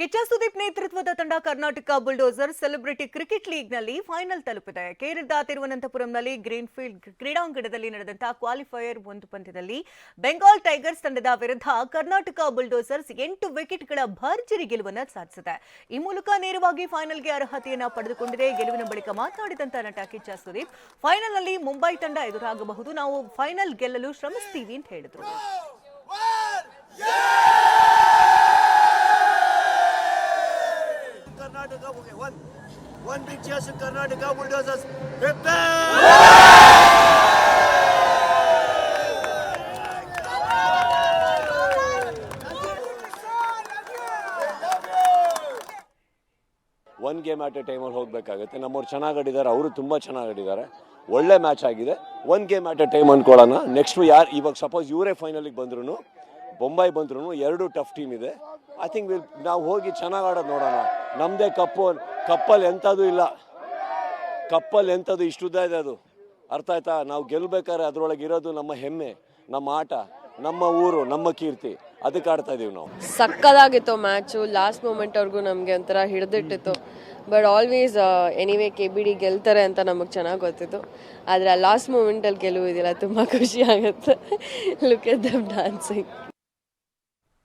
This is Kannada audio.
ಕಿಚ್ಚ ಸುದೀಪ್ ನೇತೃತ್ವದ ತಂಡ ಕರ್ನಾಟಕ ಬುಲ್ಡೋಸರ್ ಸೆಲೆಬ್ರಿಟಿ ಕ್ರಿಕೆಟ್ ಲೀಗ್ನಲ್ಲಿ ಫೈನಲ್ ತಲುಪಿದೆ. ಕೇರಳದ ತಿರುವನಂತಪುರಂನಲ್ಲಿ ಗ್ರೀನ್ ಫೀಲ್ಡ್ ಕ್ರೀಡಾಂಗಣದಲ್ಲಿ ನಡೆದಂತಹ ಕ್ವಾಲಿಫೈಯರ್ ಒಂದು ಪಂದ್ಯದಲ್ಲಿ ಬೆಂಗಾಲ್ ಟೈಗರ್ಸ್ ತಂಡದ ವಿರುದ್ಧ ಕರ್ನಾಟಕ ಬುಲ್ಡೋಸರ್ಸ್ ಎಂಟು ವಿಕೆಟ್ಗಳ ಭರ್ಜರಿ ಗೆಲುವನ್ನು ಸಾಧಿಸಿದೆ. ಈ ಮೂಲಕ ನೇರವಾಗಿ ಫೈನಲ್ಗೆ ಅರ್ಹತೆಯನ್ನು ಪಡೆದುಕೊಂಡಿದೆ. ಗೆಲುವಿನ ಬಳಿಕ ಮಾತನಾಡಿದಂತಹ ನಟ ಕಿಚ್ಚ ಸುದೀಪ್, ಫೈನಲ್ನಲ್ಲಿ ಮುಂಬೈ ತಂಡ ಎದುರಾಗಬಹುದು. ನಾವು ಫೈನಲ್ ಗೆಲ್ಲಲು ಶ್ರಮಿಸ್ತೀವಿ ಅಂತ ಹೇಳಿದ್ರು. ಒನ್ ಗೇಮ್ ಆಟ್ ಎ ಟೈಮಲ್ಲಿ ಹೋಗಬೇಕಾಗುತ್ತೆ. ನಮ್ಮವ್ರು ಚೆನ್ನಾಗಿ ಆಡಿದ್ದಾರೆ, ಅವರು ತುಂಬ ಚೆನ್ನಾಗಿ ಆಡಿದ್ದಾರೆ. ಒಳ್ಳೆ ಮ್ಯಾಚ್ ಆಗಿದೆ. One game at a time ಅಂದ್ಕೊಳ್ಳೋಣ next ಯಾರು, ಇವಾಗ ಸಪೋಸ್ ಇವರೇ ಫೈನಲಿಗೆ ಬಂದ್ರು ಬೊಂಬೈ ಬಂದ್ರು ಎರಡು ಟಫ್ ಟೀಮ್ ಇದೆ. ಐ ಥಿಂಕ್ ವಿಲ್ ನಾವು ಹೋಗಿ ಚೆನ್ನಾಗಿ ಆಡೋದು ನೋಡೋಣ. ನಮ್ಮದೇ ಕಪ್ಪು ಕಪ್ಪಲ್ಲಿ ಎಂಥದ್ದು ಇಲ್ಲ. ಕಪ್ಪಲ್ಲಿ ಎಂಥದ್ದು ಇಷ್ಟುದ್ದ ಇದೆ ಅದು. ಅರ್ಥ ಆಯ್ತಾ? ನಾವು ಗೆಲ್ಬೇಕಾದ್ರೆ ಅದರೊಳಗೆ ಇರೋದು ನಮ್ಮ ಹೆಮ್ಮೆ, ನಮ್ಮ ಆಟ, ನಮ್ಮ ಊರು, ನಮ್ಮ ಕೀರ್ತಿ. ಅದಕ್ಕೆ ಆಡ್ತಾ ಇದೀವಿ ನಾವು. ಸಕ್ಕದಾಗಿತ್ತು ಮ್ಯಾಚು ಲಾಸ್ಟ್ ಮೂಮೆಂಟ್ವರೆಗೂ ನಮಗೆ ಒಂಥರ ಹಿಡಿದಿಟ್ಟಿತ್ತು. But always anyway K B D ಗೆಲ್ತಾರೆ ಅಂತ ನಮಗೆ ಚೆನ್ನಾಗಿ ಗೊತ್ತಿತ್ತು. ಆದರೆ ಆ ಲಾಸ್ಟ್ ಮೂಮೆಂಟಲ್ಲಿ ಗೆಲುವು ತುಂಬ ಖುಷಿ ಆಗುತ್ತೆ. Look at dum dancing